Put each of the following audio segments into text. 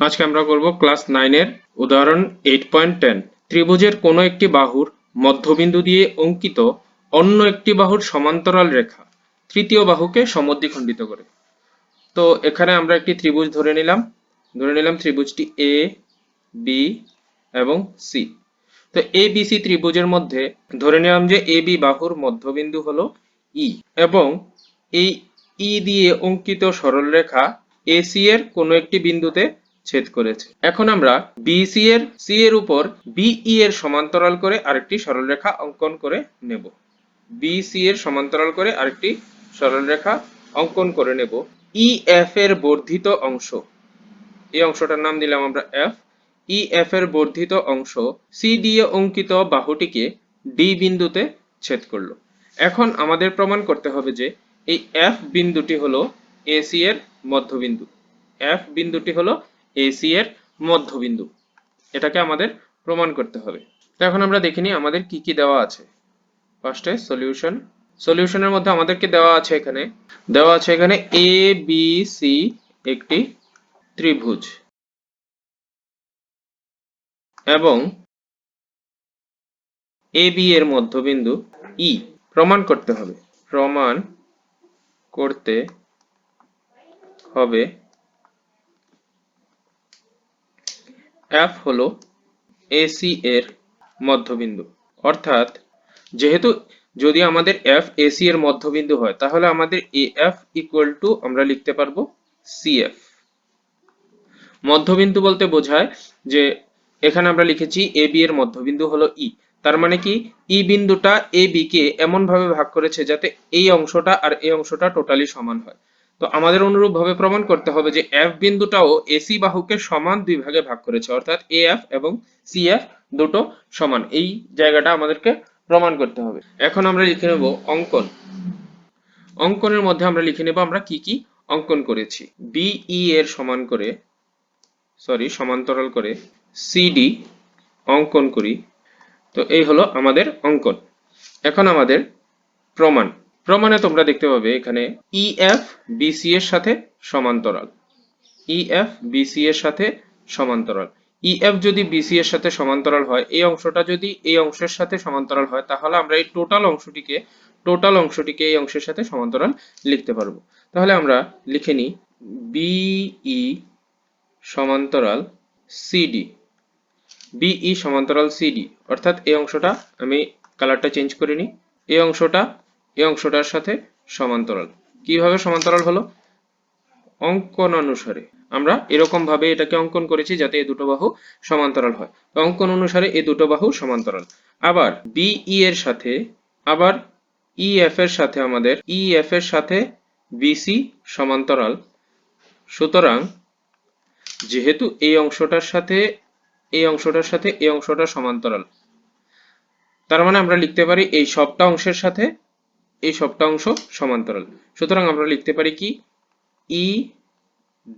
আজকে আমরা করব ক্লাস নাইনের উদাহরণ এইট পয়েন্ট টেন ত্রিভুজের কোনো একটি বাহুর মধ্যবিন্দু দিয়ে অঙ্কিত অন্য একটি বাহুর সমান্তরাল রেখা তৃতীয় বাহুকে সমদ্বিখণ্ডিত করে। তো এখানে আমরা একটি ত্রিভুজ ধরে নিলাম। ধরে নিলাম ত্রিভুজটি এ বি এবং সি তো এ বি সি ত্রিভুজের মধ্যে ধরে নিলাম যে এ বি বাহুর মধ্যবিন্দু হলো ই এবং এই ই দিয়ে অঙ্কিত সরলরেখা এসি এর কোনো একটি বিন্দুতে ছেদ করেছে। এখন আমরা বিসি এর সি এর উপর বিই এর সমান্তরাল করে আরেকটি সরলরেখা অঙ্কন করে নেব। বিসি এর সমান্তরাল করে আরেকটি সরলরেখা অঙ্কন করে নেব। ই এফ এর বর্ধিত অংশ, এই অংশটার নাম দিলাম আমরা এফ ই এফ এর বর্ধিত অংশ সি দিয়ে অঙ্কিত বাহুটিকে ডি বিন্দুতে ছেদ করল। এখন আমাদের প্রমাণ করতে হবে যে এই এফ বিন্দুটি হলো এসি এর মধ্যবিন্দু। এফ বিন্দুটি হলো এসি এর মধ্যবিন্দু। এটাকে আমাদের প্রমাণ করতে হবে। তো এখন আমরা দেখিনি আমাদের কি কি দেওয়া আছে। ফার্স্টে সলিউশন সলিউশনের মধ্যে আমাদেরকে দেওয়া আছে এখানে? দেওয়া আছে এখানে এ বি সি একটি ত্রিভুজ। এবং এ বি এর মধ্যবিন্দু ই প্রমাণ করতে হবে। প্রমাণ করতে হবে এফ হলো এসি এর মধ্যবিন্দু। অর্থাৎ যেহেতু যদি আমাদের এফ এসি এর মধ্যবিন্দু হয়, তাহলে আমাদের এ এফ ইকুয়াল টু আমরা লিখতে পারব সিএফ মধ্যবিন্দু বলতে বোঝায় যে এখানে আমরা লিখেছি এ বি এর মধ্যবিন্দু হলো ই তার মানে কি? ই বিন্দুটা এ বি কে এমন ভাবে ভাগ করেছে যাতে এই অংশটা আর এই অংশটা টোটালি সমান হয়। তো আমাদের অনুরূপ ভাবে প্রমাণ করতে হবে যে এফ বিন্দুটাও এসি বাহুকে সমান দুই ভাগে ভাগ করেছে, অর্থাৎ এ এফ এবং সি এফ দুটো সমান। এই জায়গাটা আমাদেরকে প্রমাণ করতে হবে। এখন আমরা লিখে নেব অঙ্কন। অঙ্কনের মধ্যে আমরা লিখে নেব আমরা কি কি অঙ্কন করেছি। বিই এর সমান করে সরি সমান্তরাল করে সিডি অঙ্কন করি। তো এই হলো আমাদের অঙ্কন। এখন আমাদের প্রমাণ। প্রমাণে তোমরা দেখতে পাবে এখানে ইএফ বিসি এর সাথে সমান্তরাল। ইএফ বিসি এর সাথে সমান্তরাল। ইএফ যদি বিসি এর সাথে সমান্তরাল হয়, এই অংশটা যদি এই অংশের সাথে সমান্তরাল হয়, তাহলে আমরা এই টোটাল অংশটিকে টোটাল অংশটিকে এই অংশের সাথে সমান্তরাল লিখতে পারব। তাহলে আমরা লিখে নিই বিই সমান্তরাল সিডি বিই সমান্তরাল সিডি অর্থাৎ এই অংশটা আমি কালারটা চেঞ্জ করে নিই। এই অংশটা এই অংশটার সাথে সমান্তরাল। কীভাবে সমান্তরাল হলো? অঙ্কন অনুসারে আমরা এরকম ভাবে এটাকে অঙ্কন করেছি যাতে এই দুটো বাহু সমান্তরাল হয়। অঙ্কন অনুসারে এই দুটো বাহু সমান্তরাল। আবার বিই এর সাথে, আবার ইএফ এর সাথে আমাদের ইএফ এর সাথে বিসি সমান্তরাল। সুতরাং যেহেতু এই অংশটার সাথে, এই অংশটার সাথে, এই অংশটা সমান্তরাল, তার মানে আমরা লিখতে পারি এই সবটা অংশের সাথে এই সবটা অংশ সমান্তরাল। সুতরাং আমরা লিখতে পারি কি? ই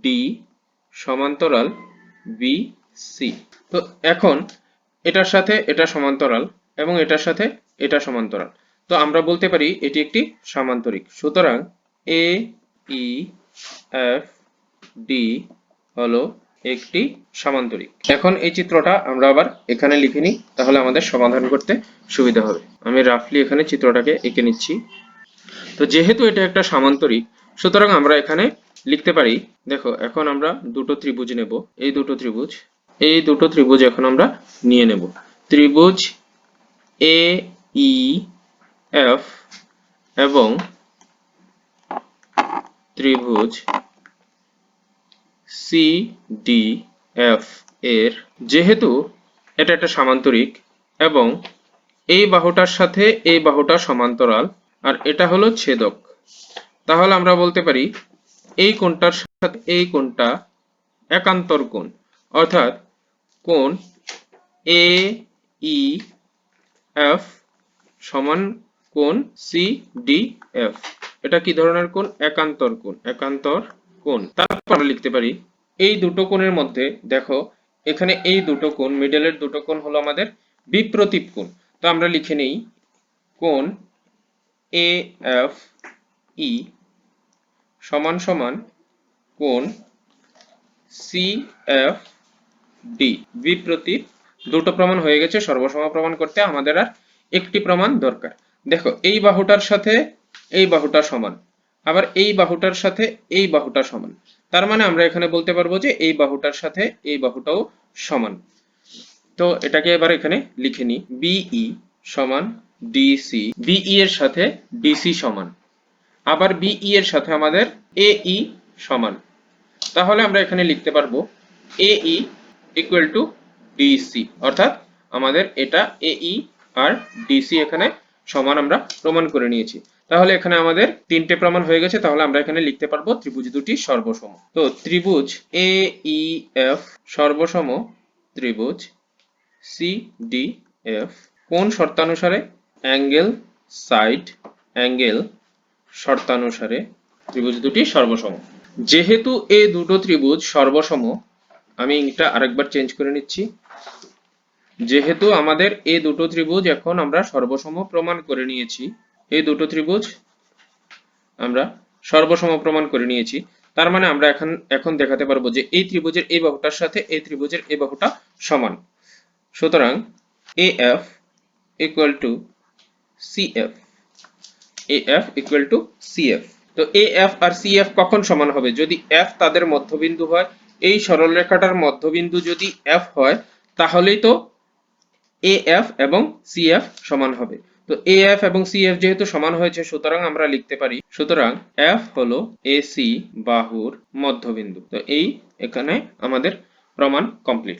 ডি সমান্তরাল বি সি তো এখন এটার সাথে এটা সমান্তরাল এবং এটার সাথে এটা সমান্তরাল। তো আমরা বলতে পারি এটি একটি সামান্তরিক। সুতরাং এ ই এফ ডি হলো একটি সামান্তরিক। এখন এই চিত্রটা আমরা আবার এখানে লিখে নিই, তাহলে আমাদের সমাধান করতে সুবিধা হবে। আমি রাফলি এখানে চিত্রটাকে এঁকে নিচ্ছি। তো যেহেতু এটা একটা সামান্তরিক, সুতরাং আমরা এখানে লিখতে পারি, দেখো, এখন আমরা দুটো ত্রিভুজ নেব। এই দুটো ত্রিভুজ, এই দুটো ত্রিভুজ এখন আমরা নিয়ে নেব। ত্রিভুজ এ ই এফ এবং ত্রিভুজ সি ডি এফ এর যেহেতু এটা একটা সামান্তরিক এবং এই বাহুটার সাথে এই বাহুটা সমান্তরাল, আর এটা হলো ছেদক। তাহলে আমরা বলতে পারি এই কোণটার সাথে এই কোণটা একান্তর কোণ, অর্থাৎ কোণ এ ই এফ সমান কোণ সি ডি এফ এটা কি ধরনের কোণ? একান্তর কোণ, একান্তর কোণ তারপর আমরা লিখতে পারি, এই দুটো কোণের মধ্যে, দেখো, এখানে এই দুটো কোণ মিডলের দুটো কোণ হলো আমাদের বিপ্রতীপ কোণ। তো আমরা লিখে নেই, কোণ এ এফ ই সমান সমান কোণ সি এফ ডি। বিপ্রতীপ, দুটো প্রমাণ হয়ে গেছে, সর্বসম প্রমাণ করতে আমাদের আর একটি প্রমাণ দরকার। দেখো, এই বাহুটার সাথে এই বাহুটা সমান। আবার এই বাহুটার সাথে এই বাহুটা সমান। তার মানে আমরা এখানে বলতে পারব যে এই বাহুটার সাথে এই বাহুটাও সমান। তো এটাকে এবার এখানে লিখে নিই। বিই সমান ডিসি বিই এর সাথে ডিসি সমান। আবার বিই এর সাথে আমাদের এই সমান। তাহলে আমরা এখানে লিখতে পারব এই ইকুয়াল টু ডিসি অর্থাৎ আমাদের এটা এই আর ডিসি এখানে সমান আমরা প্রমাণ করে নিয়েছি। তাহলে এখানে আমাদের তিনটে প্রমাণ হয়ে গেছে, তাহলে আমরা এখানে লিখতে পারব ত্রিভুজ দুটি সর্বসম। তো ত্রিভুজ এ ই এফ সর্বসম ত্রিভুজ সি ডি এফ কোন শর্তানুসারে? অ্যাঙ্গেল, সাইড, অ্যাঙ্গেল শর্তানুসারে ত্রিভুজ দুটি সর্বসম। যেহেতু এ দুটো ত্রিভুজ সর্বসম, আমি এটা আরেকবার চেঞ্জ করে নিচ্ছি। যেহেতু আমাদের এ দুটো ত্রিভুজ এখন আমরা সর্বসম প্রমাণ করে নিয়েছি এই দুটো ত্রিভুজ আমরা সর্বসম প্রমাণ করে নিয়েছি। তার মানে আমরা এখন এখন দেখাতে পারব যে এই ত্রিভুজের এই বাহুটার সাথে এই ত্রিভুজের এই বাহুটা সমান। সুতরাং A F equal to C F A F equal to C F তো এ এফ আর সি এফ কখন সমান হবে? যদি এফ তাদের মধ্যবিন্দু হয়, এই সরলরেখাটার মধ্যবিন্দু যদি এফ হয়, তাহলেই তো এ এফ এবং সি এফ সমান হবে। তো এ এফ এবং সি এফ যেহেতু সমান হয়েছে, সুতরাং আমরা লিখতে পারি, সুতরাং এফ হলো এ সি বাহুর মধ্যবিন্দু। তো এই এখানে আমাদের প্রমাণ কমপ্লিট